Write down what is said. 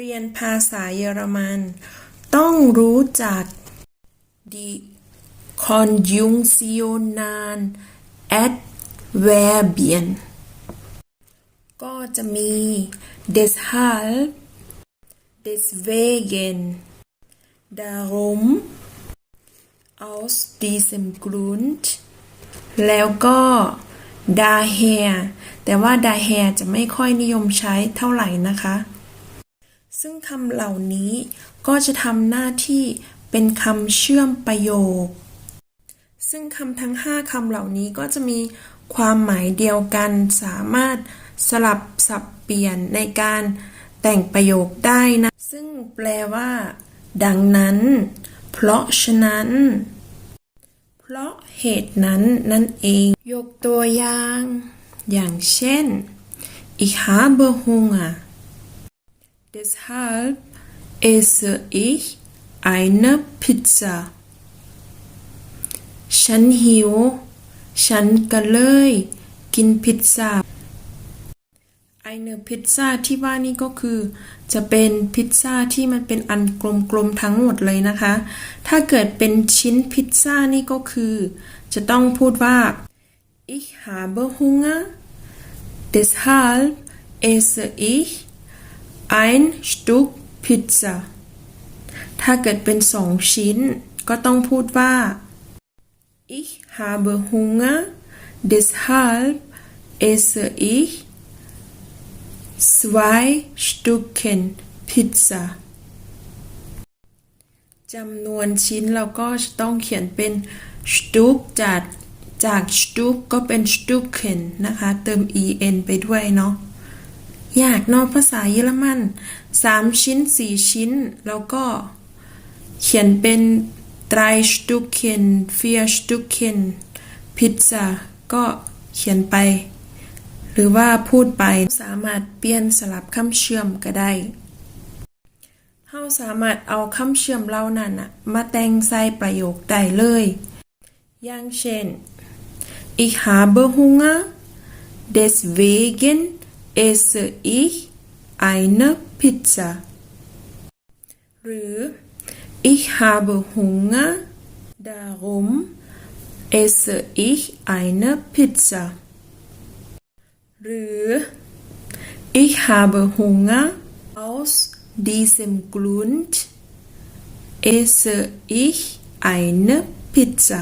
เรียนภาษาเยอรมัน ต้องรู้จัก die Konjunktionen Adverbien ก็จะมี deshalb deswegen darum aus diesem Grund แล้วก็ daher แต่ว่า daher จะไม่ค่อยนิยมใช้เท่าไหร่นะคะ ซึ่งคำเหล่านี้ก็จะทำหน้าที่เป็นคำเชื่อมประโยค ซึ่งคำทั้ง 5คำเหล่านี้ก็จะมีความหมายเดียวกันสามารถสลับสับเปลี่ยนในการแต่งประโยคได้นะ ซึ่งแปลว่า ดังนั้น เพราะฉะนั้น เพราะเหตุนั้นนั่นเอง ยกตัวอย่าง อย่างเช่น ich habe Hunger deshalb esse ich eine Pizza ฉันหิว ฉันก็เลยกินพิซซ่าไอเนอพิซซ่าที่ว่านี่ก็คือ จะเป็นพิซซ่าที่มันเป็นอันกลมๆทั้งหมดเลยนะคะ ถ้าเกิดเป็นชิ้นพิซซ่านี่ก็คือ จะต้องพูดว่า ich habe Hunger deshalb esse ich ein Stück Pizza ถ้าเกิดเป็นสองชิ้น ก็ต้องพูดว่า Ich habe Hunger, deshalb esse ich zwei Stücken Pizza จำนวนชิ้นเราก็ต้องเขียนเป็น Stück จากจาก Stück ก็เป็น Stücken นะคะ เติม en ไปด้วยเนาะ ยากนอกภาษาเยอรมันสามชิ้นสี่ชิ้น แล้วก็เขียนเป็น drei Stückchen vier Stückchen Pizza ก็เขียนไป หรือว่าพูดไปสามารถเปลี่ยนสลับคำเชื่อมก็ได้เฮาสามารถเอาคำเชื่อมเหล่านั้นมาแต่งใส่ประโยคได้เลย อย่างเช่น ich habe Hunger deswegen esse ich eine Pizza หรือ ich habe Hunger darum esse ich eine Pizza หรือ ich habe Hunger aus diesem Grund esse ich eine Pizza